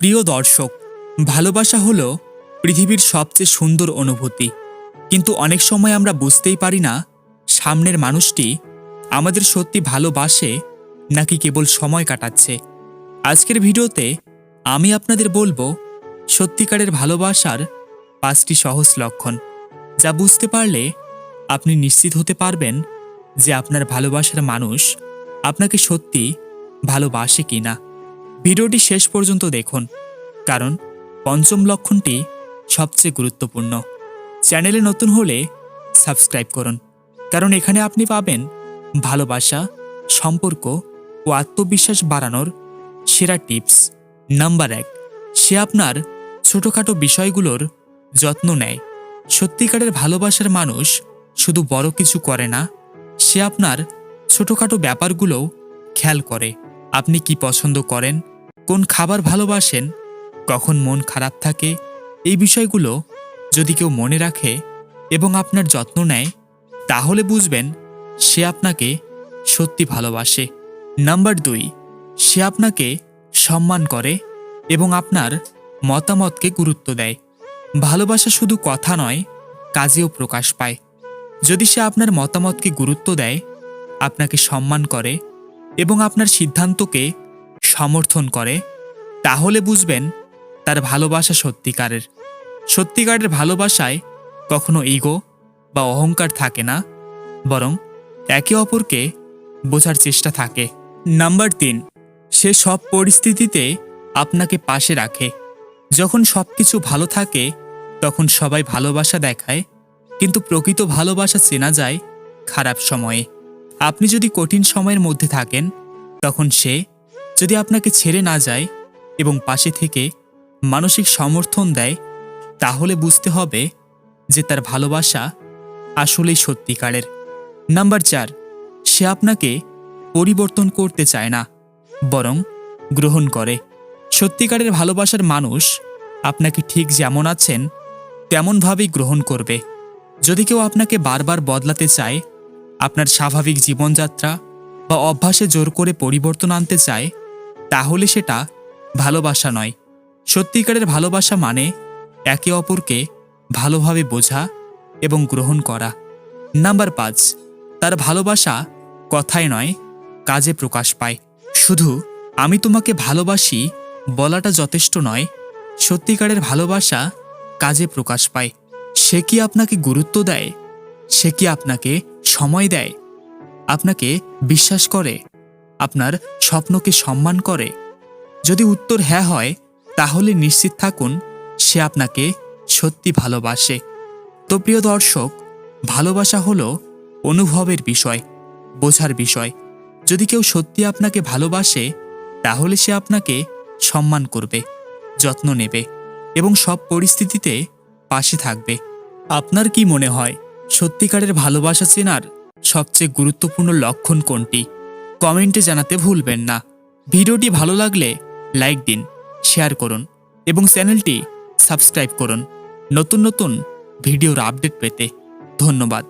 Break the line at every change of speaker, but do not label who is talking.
প্রিয় দর্শক, ভালোবাসা হলো পৃথিবীর সবচেয়ে সুন্দর অনুভূতি। কিন্তু অনেক সময় আমরা বুঝতেই পারি না, সামনের মানুষটি আমাদের সত্যি ভালোবাসে নাকি কেবল সময় কাটাচ্ছে। আজকের ভিডিওতে আমি আপনাদের বলব, সত্যিকারের ভালোবাসার পাঁচটি সহজ লক্ষণ, যা বুঝতে পারলে আপনি নিশ্চিত হতে পারবেন যে আপনার ভালোবাসার মানুষ আপনাকে সত্যি ভালোবাসে কিনা। ভিডিওটি শেষ পর্যন্ত দেখুন, কারণ পঞ্চম লক্ষণটি সবচেয়ে গুরুত্বপূর্ণ। চ্যানেলে নতুন হলে সাবস্ক্রাইব করুন, কারণ এখানে আপনি পাবেন ভালোবাসা সম্পর্ক ও আত্মবিশ্বাস বাড়ানোর সেরা টিপস। নাম্বার এক, সে আপনার ছোটোখাটো বিষয়গুলোর যত্ন নেয়। সত্যিকারের ভালোবাসার মানুষ শুধু বড় কিছু করে না, সে আপনার ছোটোখাটো ব্যাপারগুলোও খেয়াল করে। আপনি কি পছন্দ করেন? কোন খাবার ভালোবাসেন, কখন মন খারাপ থাকে, এই বিষয়গুলো যদি কেউ মনে রাখে এবং আপনার যত্ন নেয়, তাহলে বুঝবেন সে আপনাকে সত্যি ভালোবাসে। নাম্বার দুই, সে আপনাকে সম্মান করে এবং আপনার মতামতকে গুরুত্ব দেয়। ভালোবাসা শুধু কথা নয়, কাজেও প্রকাশ পায়। যদি সে আপনার মতামতকে গুরুত্ব দেয়, আপনাকে সম্মান করে এবং আপনার সিদ্ধান্তকে সমর্থন করে, তাহলে বুঝবেন তার ভালোবাসা সত্যিকারের। সত্যিকারের ভালোবাসায় কখনো ইগো বা অহংকার থাকে না, বরং একে অপরকে বোঝার চেষ্টা থাকে। নাম্বার তিন, সে সব পরিস্থিতিতে আপনাকে পাশে রাখে। যখন সব কিছু ভালো থাকে, তখন সবাই ভালোবাসা দেখায়, কিন্তু প্রকৃত ভালোবাসা চেনা যায় খারাপ সময়ে। আপনি যদি কঠিন সময়ের মধ্যে থাকেন, তখন সে যদি আপনাকে ছেড়ে না যায় এবং পাশে থেকে মানসিক সমর্থন দেয়, তাহলে বুঝতে হবে যে তার ভালোবাসা আসলেই সত্যিকারের। নাম্বার চার, সে আপনাকে পরিবর্তন করতে চায় না, বরং গ্রহণ করে। সত্যিকারের ভালোবাসার মানুষ আপনাকে ঠিক যেমন আছেন, তেমনভাবেই গ্রহণ করবে। যদি কেউ আপনাকে বারবার বদলাতে চায়, আপনার স্বাভাবিক জীবনযাত্রা বা অভ্যাসে জোর করে পরিবর্তন আনতে চায় তাহলে সেটা ভালোবাসা নয়। সত্যিকারের ভালোবাসা মানে একে অপরকে ভালোভাবে বোঝা এবং গ্রহণ করা। নাম্বার পাঁচ, তার ভালোবাসা কথায় নয়, কাজে প্রকাশ পায়। শুধু আমি তোমাকে ভালোবাসি বলাটা যথেষ্ট নয়, সত্যিকারের ভালোবাসা কাজে প্রকাশ পায়। সে কি আপনাকে গুরুত্ব দেয়? সে কি আপনাকে সময় দেয়? আপনাকে বিশ্বাস করে? আপনার স্বপ্নকে সম্মান করে। যদি উত্তর হ্যাঁ হয়, তাহলে নিশ্চিত থাকুন, সে আপনাকে সত্যি ভালোবাসে। তো প্রিয় দর্শক, ভালোবাসা হলো অনুভবের বিষয়, বোঝার বিষয়। যদি কেউ সত্যি আপনাকে ভালোবাসে, তাহলে সে আপনাকে সম্মান করবে, যত্ন নেবে এবং সব পরিস্থিতিতে পাশে থাকবে। আপনার কি মনে হয়, সত্যিকারের ভালোবাসা চেনার সবচেয়ে গুরুত্বপূর্ণ লক্ষণ কোনটি? কমেন্টে জানাতে ভুলবেন না। ভিডিওটি ভালো লাগলে লাইক দিন, শেয়ার করুন এবং চ্যানেলটি সাবস্ক্রাইব করুন। নতুন নতুন ভিডিওর আপডেট পেতে ধন্যবাদ।